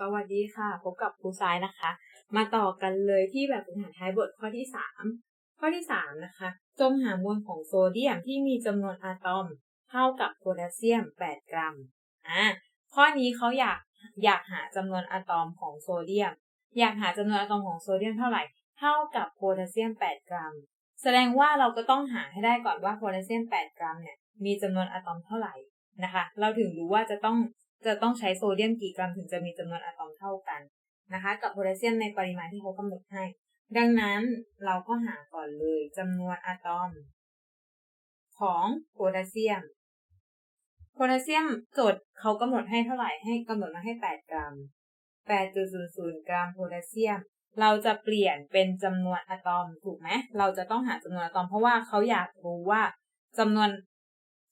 สวัสดีค่ะ พบกับครูซ้ายนะคะ มาต่อกันเลยที่แบบฝึกหัดท้ายบทข้อที่ 3 ข้อที่ 3 นะคะ จงหามวลของโซเดียมที่มีจำนวนอะตอมเท่ากับโพแทสเซียม 8 กรัมอ่าข้อนี้เขาอยากอยากหาจำนวนอะตอมของโซเดียม อยากหาจำนวนอะตอมของโซเดียมเท่าไหร่ เท่ากับโพแทสเซียม 8 กรัม แสดงว่าเราก็ต้องหาให้ได้ก่อนว่าโพแทสเซียม 8 กรัมเนี่ยมีจำนวนอะตอมเท่าไหร่นะคะ เราถึงรู้ว่าจะต้อง จะต้องใช้โซเดียมกี่กรัมถึงจะมีจำนวนอะตอมเท่ากันนะคะ กับโพแทสเซียมในปริมาณที่เขากำหนดให้ ดังนั้นเราก็หาก่อนเลยจำนวนอะตอม ของโพแทสเซียมโพแทสเซียมโจทย์เขากำหนดให้เท่าไหร่ให้กำหนดมาให้ 8 กรัม 8.00 กรัมโพแทสเซียม เราจะเปลี่ยนเป็นจำนวนอะตอมถูกไหมเราจะต้องหาจำนวนอะตอมเพราะว่าเขาอยากรู้ว่าจำนวน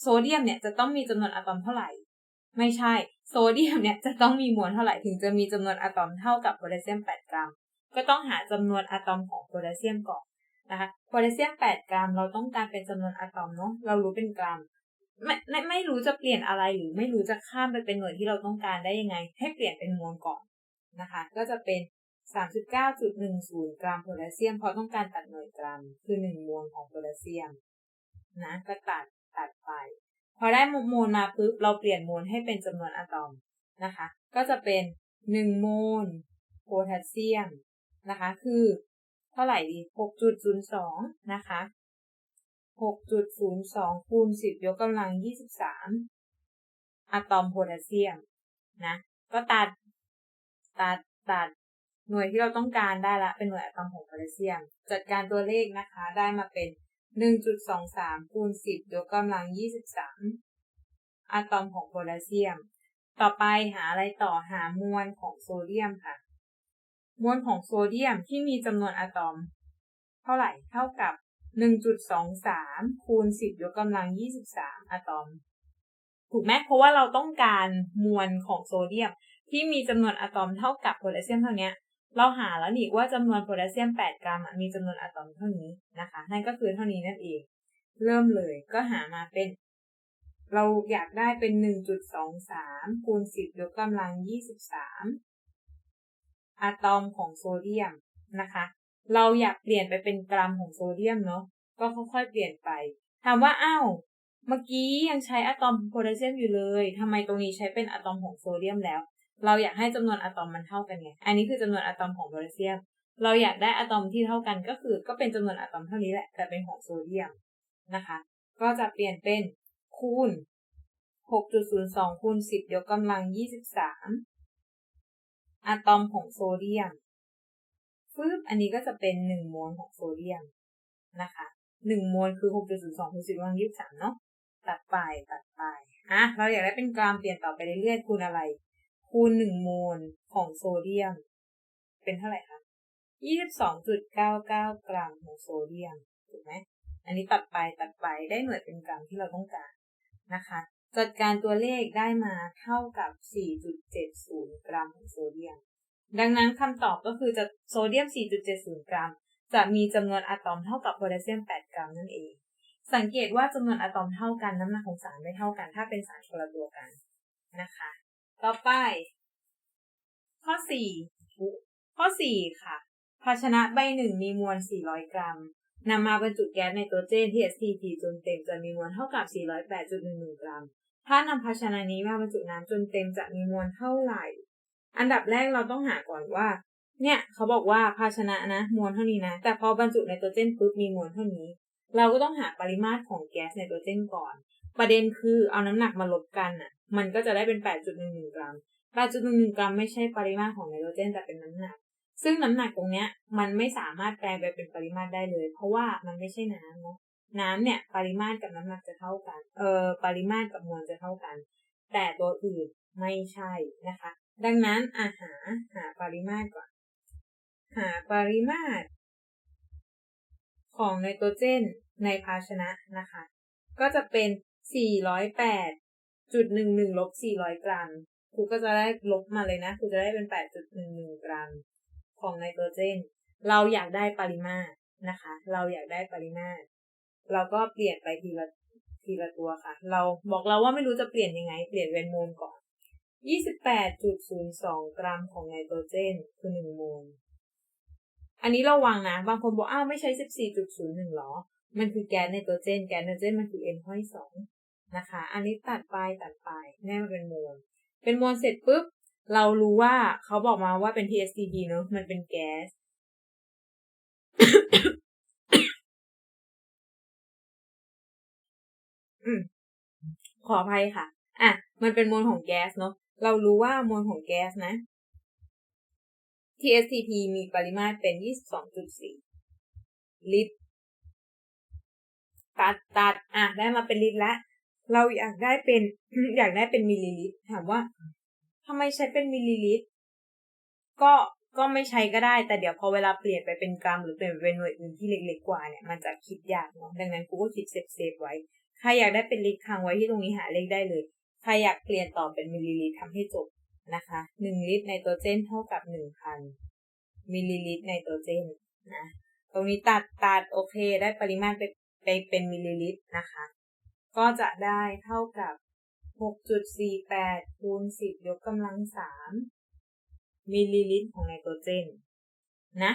โซเดียมเนี่ยจะต้องมีจำนวนอะตอมเท่าไหร่ ไม่ใช่ โซเดียมเนี่ยจะต้องมีมวลเท่าไหร่ถึงจะมีจำนวนอะตอมเท่ากับโพแทสเซียม 8 กรัม ก็ต้องหาจำนวนอะตอมของโพแทสเซียมก่อนนะคะโพแทสเซียม 8 กรัม เราต้องการเป็นจำนวนอะตอมเนาะเรารู้เป็นกรัมไม่ไม่ไม่รู้จะเปลี่ยนอะไรหรือไม่รู้จะข้ามไปเป็นหน่วยที่เราต้องการได้ยังไง ให้เปลี่ยนเป็นมวลก่อนนะคะ ก็จะเป็น39.10 กรัมโพแทสเซียมเพราะต้องการตัดหน่วยกรัม คือ 1 มวลของโพแทสเซียมนะก็ตัดตัดไป พอได้โมลมาปุ๊บเราเปลี่ยนโมลให้เป็นจำนวนอะตอมนะคะ ก็จะเป็น1โมลโพแทสเซียมนะคะ คือเท่าไหร่ดี6.02 นะคะ 6.02คูณ10 ยกกำลัง 23 อะตอมโพแทสเซียมนะ ก็ตัด ตัด ตัด หน่วยที่เราต้องการได้ละ เป็นหน่วยอะตอมของโพแทสเซียม จัดการตัวเลขนะคะ ได้มาเป็น 1.23คูณ10ยกกำลัง 23 อะตอมของโพแทสเซียม ต่อไปหาอะไรต่อหามวลของโซเดียมค่ะ มวลของโซเดียมที่มีจำนวนอะตอม เท่าไหร่เท่ากับ 1.23คูณ10ยกกำลัง 23 อะตอม ถูกไหมเพราะว่าเราต้องการมวลของโซเดียมที่มีจำนวนอะตอมเท่ากับโพแทสเซียมเท่านี้ เราหาแล้วนี่ว่าจำนวนโพแทสเซียม 8 กรัมมีจำนวนอะตอมเท่านี้นะคะ นั่นก็คือเท่านี้นั่นเอง เริ่มเลยก็หามาเป็น เราอยากได้เป็น 1.23 คูณ 10ยกกำลัง 23 อะตอมของโซเดียมนะคะ เราอยากเปลี่ยนไปเป็นกรัมของโซเดียมเนาะก็ค่อยๆเปลี่ยนไปถามว่าอ้าวเมื่อกี้ยังใช้อะตอมโพแทสเซียมอยู่เลยทำไมตรงนี้ใช้เป็นอะตอมของโซเดียมแล้ว เราอยากให้จำนวนอะตอมมันเท่ากันไง อันนี้คือจำนวนอะตอมของโพแทสเซียม เราอยากได้อะตอมที่เท่ากันก็คือ ก็เป็นจำนวนอะตอมเท่านี้แหละ แต่เป็นของโซเดียมนะคะ ก็จะเปลี่ยนเป็นคูณ 6.02คูณ10 ยกกำลัง 23 อะตอมของโซเดียมฟึบอันนี้ก็จะเป็น1โมลของโซเดียมนะคะ1โมลคือ 6.02คูณ10ยกกำลัง 23 เนาะตัดไปตัดไปอะเราอยากได้เป็นกรัมเปลี่ยนต่อไปเรื่อยๆคูณอะไร คูณ1โมลของโซเดียม เป็นเท่าไหร่คะ22.99กรัมของโซเดียม ถูกไหม อันนี้ตัดไปตัดไปได้หน่วยเป็นกรัมที่เราต้องการนะคะ จัดการตัวเลขได้มาเท่ากับ 4.70 กรัมของโซเดียม ดังนั้นคำตอบก็คือจะโซเดียม 4.70 กรัม จะมีจำนวนอะตอมเท่ากับโพแทสเซียม 8 กรัมนั่นเอง สังเกตว่าจำนวนอะตอมเท่ากันน้ำหนักของสารไม่เท่ากัน ถ้าเป็นสารคนละตัวกันนะคะ ต่อไป ข้อ4ข้อ4ค่ะ ภาชนะใบหนึ่งมีมวล 400 กรัมนำมาบรรจุแก๊สไนโตรเจนที่ STP จนเต็มจะมีมวลเท่ากับ 408.11 กรัม ถ้านำภาชนะนี้มาบรรจุน้ำจนเต็มจะมีมวลเท่าไหร่ อันดับแรกเราต้องหาก่อนว่า เนี่ยเขาบอกว่าภาชนะนะมวลเท่านี้นะ แต่พอบรรจุไนโตรเจนปุ๊บมีมวลเท่านี้ เราก็ต้องหาปริมาตรของแก๊สไนโตรเจนก่อน ประเด็นคือเอาน้ำหนักมาลบกันอะ มันก็จะได้เป็น 8.11 กรัม 8.11 กรัมไม่ใช่ปริมาตรของไนโตรเจนแต่เป็นน้ำหนัก ซึ่งน้ำหนักตรงเนี้ยมันไม่สามารถแปลไปเป็นปริมาตรได้เลย เพราะว่ามันไม่ใช่น้ำเนาะ น้ำเนี่ยปริมาตรกับน้ำหนักจะเท่ากัน เออปริมาตรกับมวลจะเท่ากัน แต่ตัวอื่นไม่ใช่นะคะ ดังนั้นอาหาหาปริมาตรก่อน หาปริมาตร ของไนโตรเจนในภาชนะนะคะ ก็จะเป็น 408.11ลบ400กรัมครูก็จะได้ลบมาเลยนะครูจะได้เป็น8.11กรัม ของไนโตรเจน เราอยากได้ปริมาตรนะคะ เราอยากได้ปริมาตร เราก็เปลี่ยนไปทีละทีละตัวค่ะ เราบอกเราว่าไม่รู้จะเปลี่ยนยังไง เปลี่ยนเป็นโมลก่อน 28.02 กรัมของไนโตรเจน คือ 1 โมล อันนี้ระวังนะ บางคนบอกอ้าวไม่ใช่14.01หรอ มันคือแก๊สไนโตรเจน แก๊สไนโตรเจนมันคือ N ห้อยสอง นะคะ อันนี้ตัดไปตัดไปแน่มันเป็นโมล เป็นโมลเสร็จปุ๊บ เรารู้ว่าเขาบอกมาว่าเป็น TSTP เนอะมันเป็นแก๊ส ขออภัยค่ะ อะ มันเป็นมวลของแก๊สเนาะเรารู้ว่ามวลของแก๊สนะ TSTP มีปริมาตรเป็น 22.4 ลิตร ตัดตัดอะ ได้มาเป็นลิตรแล้ว เราอยากได้เป็นอยากได้เป็นมิลลิลิตรถามว่าทำไมใช้เป็นมิลลิลิตรก็ก็ไม่ใช้ก็ได้ แต่เดี๋ยวพอเวลาเปลี่ยนไปเป็นกรัมหรือเปลี่ยนไปเป็นหน่วยอื่นที่เล็กๆกว่าเนี่ยมันจะคิดยากเนาะดังนั้นกูก็คิดเซฟเซฟไว้ใครอยากได้เป็นลิตรค้างไว้ที่ตรงนี้หาเลขได้เลยใครอยากเปลี่ยนต่อเป็นมิลลิลิตรทำให้จบนะคะหนึ่งลิตรไนโตรเจนเท่ากับหนึ่งพันมิลลิลิตรไนโตรเจนนะตรงนี้ตัดตัดโอเค ได้ปริมาตรไปไปเป็นมิลลิลิตรนะคะ ก็จะได้เท่ากับ 6.48คูณ10 ยกกำลัง 3 มิลลิลิตรของไนโตรเจน นะ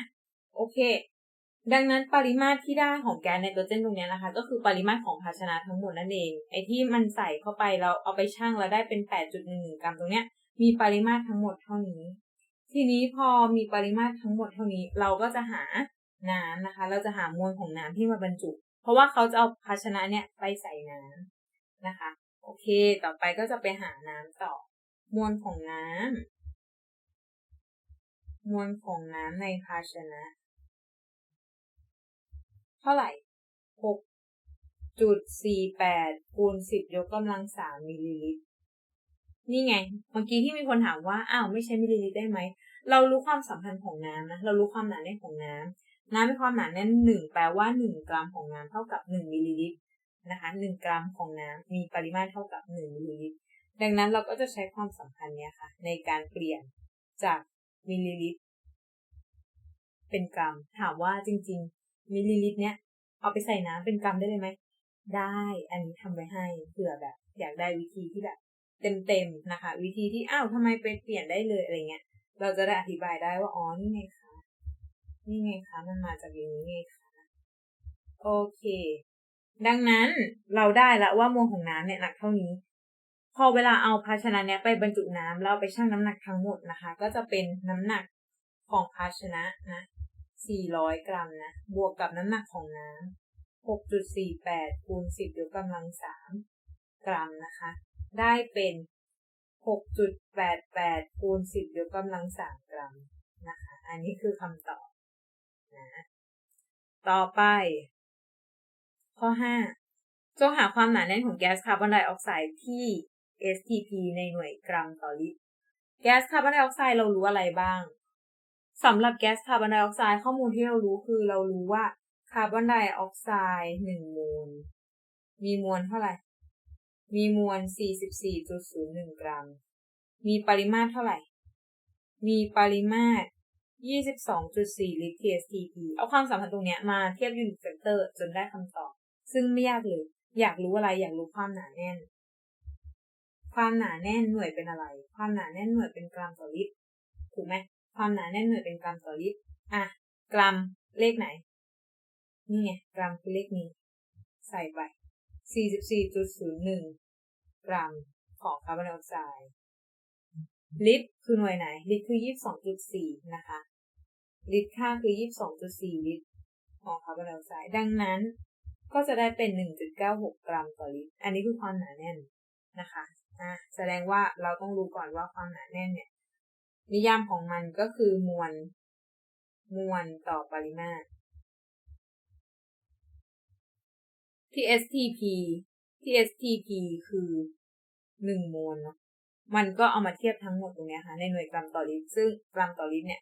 โอเค ดังนั้นปริมาตรที่ได้ของแก๊สไนโตรเจนตรงนี้นะคะ ก็คือปริมาตรของภาชนะทั้งหมดนั่นเอง ไอที่มันใส่เข้าไปเราเอาไปชั่งแล้วได้เป็น 8.11 กรัมตรงเนี้ย มีปริมาตรทั้งหมดเท่านี้ ทีนี้พอมีปริมาตรทั้งหมดเท่านี้ เราก็จะหาน้ำนะคะ เราจะหามวลของน้ำที่มาบรรจุ เพราะว่าเขาจะเอาภาชนะเนี่ยไปใส่น้ำนะคะ โอเค ต่อไปก็จะไปหาน้ำต่อ มวลของน้ำมวลของน้ำในภาชนะ เท่าไหร่หกจุดสี่แปดคูณสิบยกกำลังสามมิลลิลิตร นี่ไง เมื่อกี้ที่มีคนถามว่า อ้าว ไม่ใช่มิลลิลิตรได้ไหม เรารู้ความสัมพันธ์ของน้ำนะ เรารู้ความหนาแน่นของน้ำ น้ำมีความหนาแน่นหนึ่งแปลว่าหนึ่งกรัมของน้ำเท่ากับหนึ่งมิลลิลิตรนะคะหนึ่งกรัมของน้ำมีปริมาตรเท่ากับหนึ่งมิลลิลิตร ดังนั้นเราก็จะใช้ความสัมพันธ์เนี้ยค่ะ ในการเปลี่ยนจากมิลลิลิตร เป็นกรัม ถามว่าจริง ๆ มิลลิลิตรเนี้ยเอาไปใส่น้ำเป็นกรัมได้เลยไหมได้ อันนี้ทำไว้ให้เผื่อแบบ อยากได้วิธีที่แบบ เต็มๆนะคะ วิธีที่อ้าวทำไมไปเปลี่ยนได้เลยอะไรเงี้ย เราจะได้อธิบายได้ว่าอ๋อนี่ไง นี่ไงคะ มันมาจากอย่างนี้ไงคะ โอเค ดังนั้นเราได้แล้วว่ามวลของน้ำเนี่ยหนักเท่านี้ พอเวลาเอาภาชนะเนี้ยไปบรรจุน้ำแล้วไปชั่งน้ำหนักทั้งหมดนะคะ ก็จะเป็นน้ำหนักของภาชนะนะ 400 กรัมนะ บวกกับน้ำหนักของน้ำ6.48คูณ10ยกกำลัง3กรัมนะคะ ได้เป็น 6.88คูณ10ยกกำลัง3กรัมนะคะ อันนี้คือคำตอบ นะต่อไป ข้อ 5 จงหาความหนาแน่นของแก๊สคาร์บอนไดออกไซด์ที่ STP ในหน่วยกรัมต่อลิตร แก๊สคาร์บอนไดออกไซด์เรารู้อะไรบ้างสำหรับแก๊สคาร์บอนไดออกไซด์ข้อมูลที่เรารู้คือเรารู้ว่าคาร์บอนไดออกไซด์หนึ่งมวลมีมวลเท่าไหร่ มีมวล 44.01 กรัม มีปริมาตรเท่าไหร่ มีปริมาตร 22.4 ลิตร TSTP เอาความสัมพันธ์ตรงนี้มาเทียบยูนิตเฟกเตอร์จนได้คำตอบ ซึ่งไม่ยากเลย อยากรู้อะไรอยากรู้ความหนาแน่น ความหนาแน่นหน่วยเป็นอะไร ความหนาแน่นหน่วยเป็นกรัมต่อลิตร ถูกไหม ความหนาแน่นหน่วยเป็นกรัมต่อลิตร อะ กรัมเลขไหน นี่ไง กรัมคือเลขนี้ ใส่ไป 44.01 กรัมของคาร์บอนไดออกไซด์ลิตรคือหน่วยไหน ลิตรคือ 22.4 นะคะ ลิตรค่าคือ 22.4 ลิตรของคาร์บอนไดออกไซด์ดังนั้นก็จะได้เป็น 1.96 กรัมต่อลิตร อันนี้คือความหนาแน่นนะคะอะแสดงว่าเราต้องรู้ก่อนว่าความหนาแน่นเนี่ย นิยามของมันก็คือมวล มวลต่อปริมาตร TSTP TSTP คือหนึ่งมวลเนาะ มันก็เอามาเทียบทั้งหมดตรงนี้ค่ะ ในหน่วยกรัมต่อลิตร ซึ่งกรัมต่อลิตรเนี่ย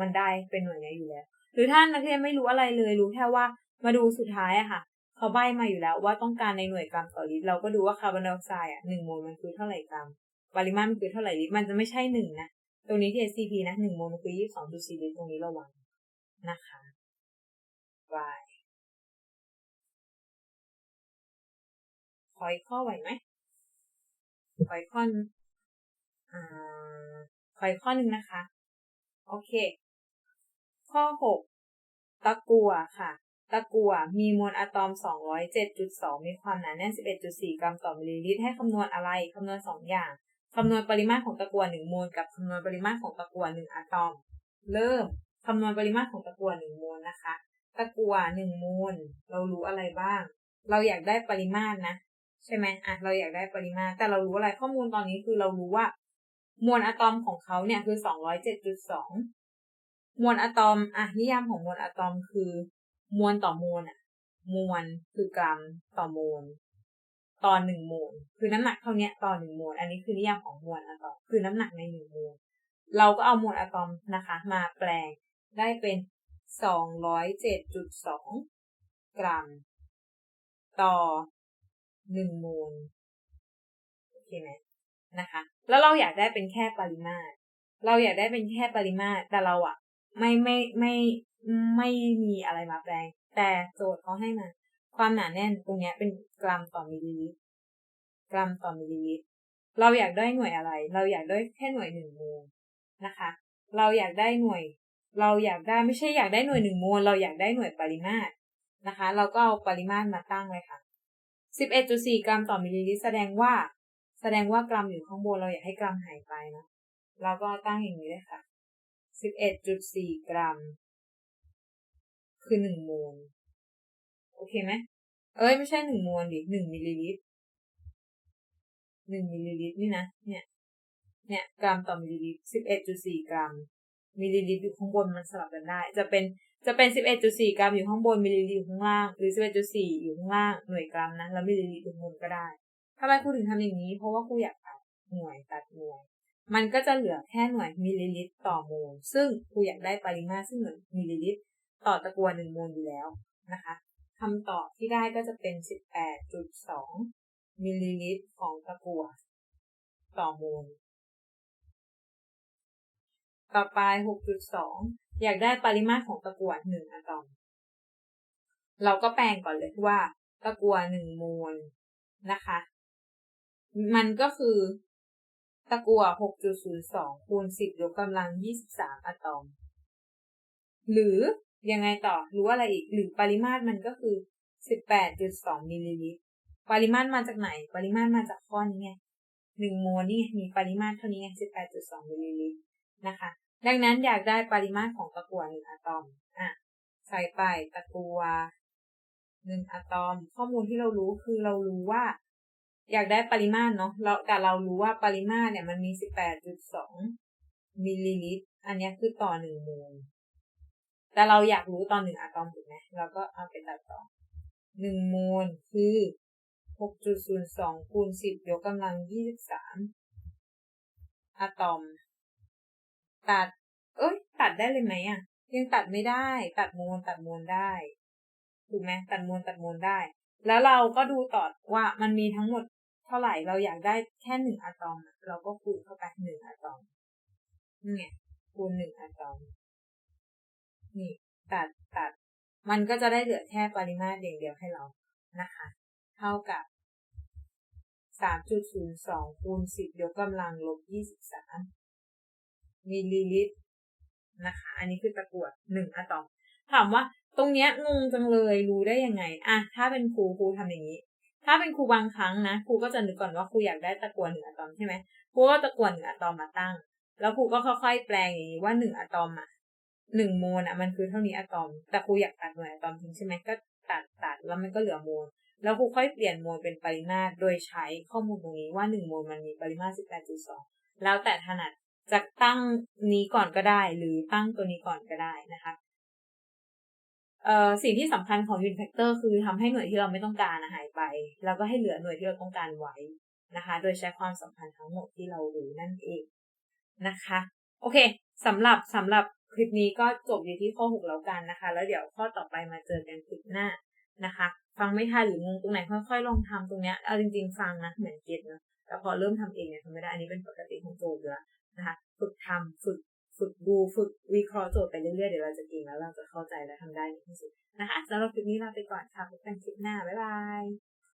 มันได้เป็นหน่วยนี้อยู่แล้ว หรือถ้านักเรียนไม่รู้อะไรเลยรู้แค่ว่ามาดูสุดท้ายอะค่ะ เขาใบมาอยู่แล้วว่าต้องการในหน่วยกรัมต่อลิตรเราก็ดูว่าคาร์บอนไดออกไซด์อะหนึ่งโมลมันคือเท่าไหร่กรัม ปริมาตรมันคือเท่าไหร่ลิตรมันจะไม่ใช่หนึ่งนะตรงนี้ TSTP นะหนึ่งโมลมันคือยี่สิบสองจุดสี่ลิตรตรงนี้ระวังนะคะบายขออีกข้อไหวไหมขออีกข้ออ่าขออีกข้อหนึ่งนะคะ โอเค ข้อหกตะกัวค่ะ ตะกัวมีมวลอะตอม 207.2 มีความหนาแน่น 11.4 กรัมต่อมิลลิลิตร ให้คำนวณอะไร คำนวณ 2 อย่าง คำนวณปริมาตรของตะกัว1มวลกับคำนวณปริมาตรของตะกัว1อะตอม เริ่มคำนวณปริมาตรของตะกัว1มวลนะคะ ตะกัว1มวลเรารู้อะไรบ้าง เราอยากได้ปริมาตรนะใช่ไหมอะเราอยากได้ปริมาตร แต่เรารู้อะไร ข้อมูลตอนนี้คือเรารู้ว่า มวลอะตอมของเขาเนี่ยคือ207.2มวลอะตอมอะนิยามของมวลอะตอมคือ มวลต่อมวลอะมวลคือกรัมต่อมวลต่อหนึ่งมวลคือน้ำหนักเท่านี้ต่อหนึ่งมวลอันนี้คือนิยามของมวลอะตอมคือน้ำหนักในหนึ่งมวลเราก็เอามวลอะตอมนะคะ มาแปลงได้เป็นสองร้อยเจ็ดจุดสองกรัม ต่อหนึ่งมวลโอเคไหม นะคะ แล้วเราอยากได้เป็นแค่ปริมาตร เราอยากได้เป็นแค่ปริมาตร แต่เราอะไม่ไม่ไม่ไม่มีอะไรมาแปลง แต่โจทย์เขาให้มา ความหนาแน่นตรงนี้เป็นกรัมต่อมิลลิลิตร กรัมต่อมิลลิลิตร เราอยากได้หน่วยอะไร เราอยากได้แค่หน่วยหนึ่งโมลนะคะ เราอยากได้หน่วย เราอยากได้ไม่ใช่อยากได้หน่วยหนึ่งโมล เราอยากได้หน่วยปริมาตรนะคะ เราก็เอาปริมาตรมาตั้งไว้ค่ะ11.4 กรัมต่อมิลลิลิตร แสดงว่า แสดงว่ากรัมอยู่ข้างบนเราอยากให้กรัมหายไปเนาะเราก็ตั้งอย่างนี้เลยค่ะ11.4กรัม คือหนึ่งโมลโอเคไหมเอ้ยไม่ใช่หนึ่งโมลดิหนึ่งมิลลิลิตรหนึ่งมิลลิลิตรนี่นะ เนี่ย เนี่ย กรัมต่อมิลลิลิตร11.4กรัม มิลลิลิตรอยู่ข้างบนมันสลับกันได้ จะเป็น จะเป็น11.4กรัมอยู่ข้างบน มิลลิลิตรอยู่ข้างล่าง หรือ11.4อยู่ข้างล่าง หน่วยกรัมนะ แล้วมิลลิลิตรอยู่ข้างบนก็ได้ ทำไมครูถึงทำอย่างนี้ เพราะว่าครูอยากตัดหน่วยตัดหน่วย มันก็จะเหลือแค่หน่วยมิลลิลิตรต่อโมล ซึ่งครูอยากได้ปริมาตรซึ่งหน่วยมิลลิลิตรต่อตะกัวหนึ่งโมลอยู่แล้วนะคะคำตอบที่ได้ก็จะเป็น 18.2 มิลลิลิตรของตะกัวต่อโมล ต่อไป 6.2 อยากได้ปริมาตรของตะกัวหนึ่งอะตอม เราก็แปลงก่อนเลยว่าตะกัวหนึ่งโมลนะคะ มันก็คือตะกั่ว6.02คูณ10ยกกำลัง 23 อะตอม หรือยังไงต่อรู้อะไรอีก หรือปริมาตรมันก็คือ 18.2มิลลิลิตร ปริมาตรมาจากไหน ปริมาตรมาจากข้อนี้ไงหนึ่งโมลนี่มีปริมาตรเท่านี้ไง18.2มิลลิลิตรนะคะ ดังนั้นอยากได้ปริมาตรของตะกั่วหนึ่งอะตอม อะ ใส่ไปตะกั่วหนึ่งอะตอม ข้อมูลที่เรารู้คือเรารู้ว่า อยากได้ปริมาตรเนาะเราแต่เรารู้ว่าปริมาตรเนี่ยมันมี 18.2 มิลลิลิตร อันนี้คือต่อหนึ่งโมลแต่เราอยากรู้ตอนหนึ่งอะตอมถูกไหมเราก็เอาไปตัดต่อหนึ่งโมลคือ 6.02คูณ10ยกกำลัง 23อะตอม ตัด เอ้ย ตัดได้เลยไหมอะยังตัดไม่ได้ ตัดโมลตัดโมลได้ถูกไหมตัดโมลตัดโมลได้ แล้วเราก็ดูต่อว่ามันมีทั้งหมด เท่าไหร่เราอยากได้แค่หนึ่งอะตอม เราก็คูณเข้าไปหนึ่งอะตอมนี่ไงคูณหนึ่งอะตอม นี่ ตัดตัด มันก็จะได้เหลือแค่ปริมาตรอย่างเดียวให้เรานะคะ เท่ากับ3.02คูณ10ยกกำลังลบ23มิลลิลิตรนะคะ อันนี้คือตะกรวด1อะตอม ถามว่าตรงเนี้ยงงจังเลยรู้ได้ยังไง อะ ถ้าเป็นครูครูทำอย่างนี้ ถ้าเป็นครูบางครั้งนะครูก็จะนึกก่อนว่าครูอยากได้ตะกรวดหนึ่งอะตอมใช่ไหมครูก็ตะกรวดหนึ่งอะตอมมาตั้ง แล้วครูก็ค่อยๆแปลงอย่างนี้ว่าหนึ่งอะตอมอะหนึ่งโมลอะมันคือเท่านี้อะตอม แต่ครูอยากตัดหน่วยอะตอมทิ้งใช่ไหมก็ตัดตัดแล้วมันก็เหลือโมลแล้วครูค่อยเปลี่ยนโมลเป็นปริมาตรโดยใช้ข้อมูลตรงนี้ว่าหนึ่งโมลมันมีปริมาตร18.2แปดจุดสองแล้วแต่ถนัดจะตั้งนี้ก่อนก็ได้ หรือตั้งตัวนี้ก่อนก็ได้นะคะ สิ่งที่สำคัญของยูนิแฟกเตอร์คือทำให้หน่วยที่เราไม่ต้องการหายไป แล้วก็ให้เหลือหน่วยที่เราต้องการไว้นะคะ โดยใช้ความสัมพันธ์ทั้งหมดที่เรารู้นั่นเองนะคะ โอเคสำหรับสำหรับคลิปนี้ก็จบอยู่ที่ข้อ 6 แล้วกันนะคะ แล้วเดี๋ยวข้อต่อไปมาเจอกันคลิปหน้านะคะ ฟังไม่ทันหรืองงตรงไหนค่อยๆลองทำตรงเนี้ยเอาจริงๆฟังนะเหมือนเก็ตนะแต่พอเริ่มทำเองเนี่ยทำไม่ได้อันนี้เป็นปกติของโจทย์อยู่แล้วนะคะ ฝึกทำฝึก ฝึกดูฝึกวิเคราะห์โจทย์ไปเรื่อยๆ เดี๋ยวเราจะเก่งแล้วเราจะเข้าใจและทำได้ในที่สุดนะคะสำหรับคลิปนี้ลาไปก่อนค่ะพบกันคลิปหน้า บ๊ายบาย